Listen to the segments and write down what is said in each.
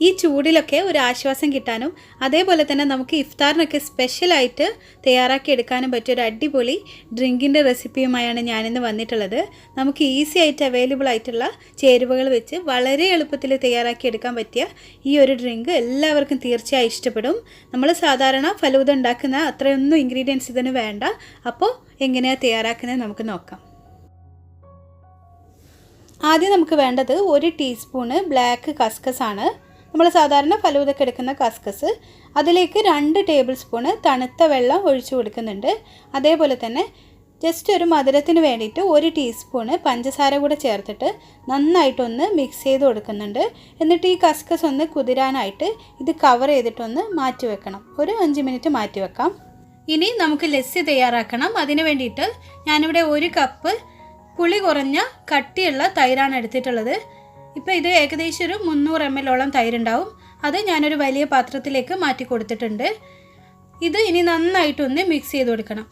ഈ ചൂടിലൊക്കെ ഒരു ആശ്വാസം കിട്ടാനും അതേപോലെ തന്നെ നമുക്ക് ഇഫ്താറിനൊക്കെ സ്പെഷ്യലായിട്ട് തയ്യാറാക്കി എടുക്കാനും പറ്റിയ ഒരു അടിപൊളി ഡ്രിങ്കിന്റെ റെസിപ്പിയുമായാണ് ഞാനിന്ന് വന്നിട്ടുള്ളത്. നമുക്ക് ഈസി ആയിട്ട് അവൈലബിൾ ആയിട്ടുള്ള ചേരുവകൾ വെച്ച് വളരെ എളുപ്പത്തിൽ തയ്യാറാക്കി എടുക്കാൻ പറ്റിയ ഈ ഒരു ഡ്രിങ്ക് എല്ലാവർക്കും തീർച്ചയായും ഇഷ്ടപ്പെടും. നമ്മൾ സാധാരണ ഫലൂദ ഉണ്ടാക്കുന്ന അത്രയൊന്നും ഇൻഗ്രീഡിയൻസ് ഇതിന് വേണ്ട. അപ്പോൾ എങ്ങനെയാണ് തയ്യാറാക്കുന്നത് നമുക്ക് നോക്കാം. ആദ്യം നമുക്ക് വേണ്ടത് ഒരു ടീസ്പൂണ് ബ്ലാക്ക് കസ്കസ് ആണ് നമ്മൾ സാധാരണ ഫലൂദക്ക് എടുക്കുന്ന കസ്കസ് അതിലേക്ക് രണ്ട് ടേബിൾ സ്പൂണ് തണുത്ത വെള്ളം ഒഴിച്ചു കൊടുക്കുന്നുണ്ട്. അതേപോലെ തന്നെ ജസ്റ്റ് ഒരു മധുരത്തിന് വേണ്ടിയിട്ട് ഒരു ടീസ്പൂണ് പഞ്ചസാര കൂടെ ചേർത്തിട്ട് നന്നായിട്ടൊന്ന് മിക്സ് ചെയ്ത് കൊടുക്കുന്നുണ്ട്. എന്നിട്ട് ഈ കസ്കസ് ഒന്ന് കുതിരാനായിട്ട് ഇത് കവർ ചെയ്തിട്ടൊന്ന് മാറ്റി വെക്കണം. ഒരു അഞ്ച് മിനിറ്റ് മാറ്റി വെക്കാം. ഇനി നമുക്ക് ലസ്സി തയ്യാറാക്കണം. അതിന് വേണ്ടിയിട്ട് ഞാനിവിടെ ഒരു കപ്പ് പുളി കുറഞ്ഞ കട്ടിയുള്ള തൈരാണ് എടുത്തിട്ടുള്ളത്. ഇപ്പോൾ ഇത് ഏകദേശം ഒരു മുന്നൂറ് എം എല്ലോളം തൈരുണ്ടാവും. അത് ഞാനൊരു വലിയ പാത്രത്തിലേക്ക് മാറ്റി കൊടുത്തിട്ടുണ്ട്. ഇത് ഇനി നന്നായിട്ടൊന്ന് മിക്സ് ചെയ്ത് കൊടുക്കണം.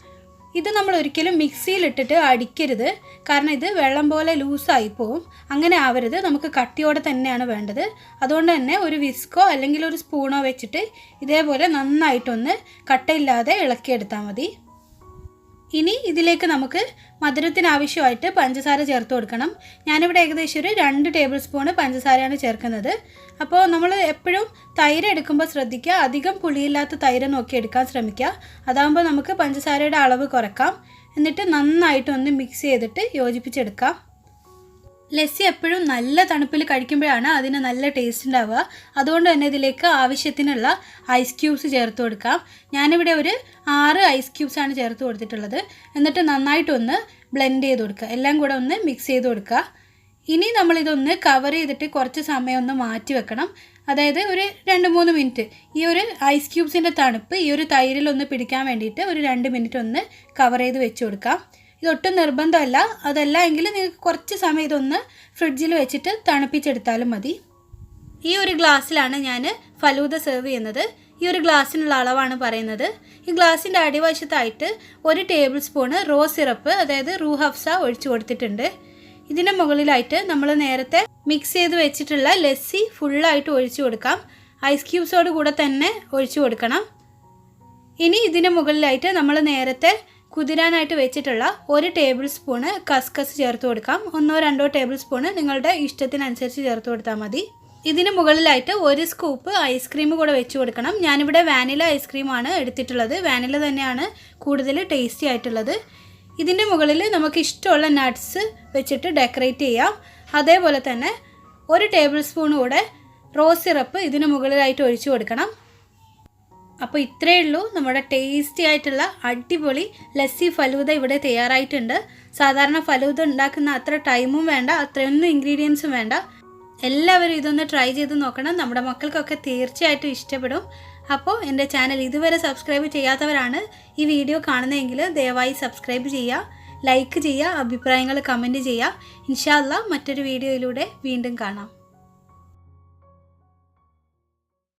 ഇത് നമ്മൾ ഒരിക്കലും മിക്സിയിലിട്ടിട്ട് അടിക്കരുത്. കാരണം ഇത് വെള്ളം പോലെ ലൂസായി പോവും. അങ്ങനെ ആവരുത്. നമുക്ക് കട്ടിയോടെ തന്നെയാണ് വേണ്ടത്. അതുകൊണ്ട് തന്നെ ഒരു വിസ്കോ അല്ലെങ്കിൽ ഒരു സ്പൂണോ വെച്ചിട്ട് ഇതേപോലെ നന്നായിട്ടൊന്ന് കട്ടയില്ലാതെ ഇളക്കിയെടുത്താൽ മതി. ഇനി ഇതിലേക്ക് നമുക്ക് മധുരത്തിന് ആവശ്യമായിട്ട് പഞ്ചസാര ചേർത്ത് കൊടുക്കണം. ഞാനിവിടെ ഏകദേശം ഒരു രണ്ട് ടേബിൾ സ്പൂണ് പഞ്ചസാരയാണ് ചേർക്കുന്നത്. അപ്പോൾ നമ്മൾ എപ്പോഴും തൈര് എടുക്കുമ്പോൾ ശ്രദ്ധിക്കുക. അധികം പുളിയില്ലാത്ത തൈര് നോക്കി എടുക്കാൻ ശ്രമിക്കുക. അതാകുമ്പോൾ നമുക്ക് പഞ്ചസാരയുടെ അളവ് കുറയ്ക്കാം എന്നിട്ട് നന്നായിട്ടൊന്ന് മിക്സ് ചെയ്തിട്ട് യോജിപ്പിച്ചെടുക്കാം. ലസ്സി എപ്പോഴും നല്ല തണുപ്പിൽ കഴിക്കുമ്പോഴാണ് അതിന് നല്ല ടേസ്റ്റ് ഉണ്ടാവുക. അതുകൊണ്ട് തന്നെ ഇതിലേക്ക് ആവശ്യത്തിനുള്ള ഐസ് ക്യൂബ്സ് ചേർത്ത് കൊടുക്കാം. ഞാനിവിടെ ഒരു ആറ് ഐസ് ക്യൂബ്സാണ് ചേർത്ത് കൊടുത്തിട്ടുള്ളത്. എന്നിട്ട് നന്നായിട്ടൊന്ന് ബ്ലെൻഡ് ചെയ്ത് കൊടുക്കുക. എല്ലാം കൂടെ ഒന്ന് മിക്സ് ചെയ്ത് കൊടുക്കുക. ഇനി നമ്മളിതൊന്ന് കവർ ചെയ്തിട്ട് കുറച്ച് സമയം ഒന്ന് മാറ്റി വെക്കണം. അതായത് ഒരു രണ്ട് മൂന്ന് മിനിറ്റ് ഈ ഒരു ഐസ് ക്യൂബ്സിന്റെ തണുപ്പ് ഈ ഒരു തൈരിലൊന്ന് പിടിക്കാൻ വേണ്ടിയിട്ട് ഒരു രണ്ട് മിനിറ്റ് ഒന്ന് കവർ ചെയ്ത് വെച്ച് കൊടുക്കാം. ഇതൊട്ടും നിർബന്ധമല്ല. അതല്ല എങ്കിൽ നിങ്ങൾക്ക് കുറച്ച് സമയം ഇതൊന്ന് ഫ്രിഡ്ജിൽ വെച്ചിട്ട് തണുപ്പിച്ചെടുത്താലും മതി. ഈ ഒരു ഗ്ലാസ്സിലാണ് ഞാൻ ഫലൂദ സെർവ് ചെയ്യുന്നത്. ഈ ഒരു ഗ്ലാസ്സിനുള്ള അളവാണ് പറയുന്നത്. ഈ ഗ്ലാസ്സിന്റെ അടിവശത്തായിട്ട് ഒരു ടേബിൾ സ്പൂണ് റോ സിറപ്പ് അതായത് റൂ ഹഫ്സ ഒഴിച്ചു കൊടുത്തിട്ടുണ്ട്. ഇതിന്റെ മുകളിലായിട്ട് നമ്മൾ നേരത്തെ മിക്സ് ചെയ്ത് വെച്ചിട്ടുള്ള ലസ്സി ഫുള്ളായിട്ട് ഒഴിച്ചു കൊടുക്കാം. ഐസ് ക്യൂബ്സോട് കൂടെ തന്നെ ഒഴിച്ചു കൊടുക്കണം. ഇനി ഇതിന്റെ മുകളിലായിട്ട് നമ്മൾ നേരത്തെ കുതിരാനായിട്ട് വെച്ചിട്ടുള്ള ഒരു ടേബിൾ സ്പൂണ് കസ്കസ് ചേർത്ത് കൊടുക്കാം. ഒന്നോ രണ്ടോ ടേബിൾ സ്പൂണ് നിങ്ങളുടെ ഇഷ്ടത്തിനനുസരിച്ച് ചേർത്ത് കൊടുത്താൽ മതി. ഇതിന് മുകളിലായിട്ട് ഒരു സ്കൂപ്പ് ഐസ്ക്രീം കൂടെ വെച്ച് കൊടുക്കണം. ഞാനിവിടെ വാനില ഐസ്ക്രീമാണ് എടുത്തിട്ടുള്ളത്. വാനില തന്നെയാണ് കൂടുതൽ ടേസ്റ്റി ആയിട്ടുള്ളത്. ഇതിന്റെ മുകളിൽ നമുക്ക് ഇഷ്ടമുള്ള നട്ട്സ് വെച്ചിട്ട് ഡെക്കറേറ്റ് ചെയ്യാം. അതേപോലെ തന്നെ ഒരു ടേബിൾ സ്പൂൺ കൂടെ റോസ് സിറപ്പ് ഇതിന് മുകളിലായിട്ട് ഒഴിച്ചു കൊടുക്കണം. അപ്പോൾ ഇത്രയേ ഉള്ളൂ. നമ്മുടെ ടേസ്റ്റി ആയിട്ടുള്ള അടിപൊളി ലസ്സി ഫലൂദ ഇവിടെ തയ്യാറായിട്ടുണ്ട്. സാധാരണ ഫലൂദ ഉണ്ടാക്കുന്ന അത്ര ടൈമും വേണ്ട അത്രയൊന്നും ഇൻഗ്രീഡിയൻസും വേണ്ട. എല്ലാവരും ഇതൊന്ന് ട്രൈ ചെയ്ത് നോക്കണം. നമ്മുടെ മക്കൾക്കൊക്കെ തീർച്ചയായിട്ടും ഇഷ്ടപ്പെടും. അപ്പോൾ എന്റെ ചാനൽ ഇതുവരെ സബ്സ്ക്രൈബ് ചെയ്യാത്തവരാണ് ഈ വീഡിയോ കാണുന്നതെങ്കിൽ ദയവായി സബ്സ്ക്രൈബ് ചെയ്യുക ലൈക്ക് ചെയ്യുക അഭിപ്രായങ്ങൾ കമന്റ് ചെയ്യുക. ഇൻഷാല്ല മറ്റൊരു വീഡിയോയിലൂടെ വീണ്ടും കാണാം.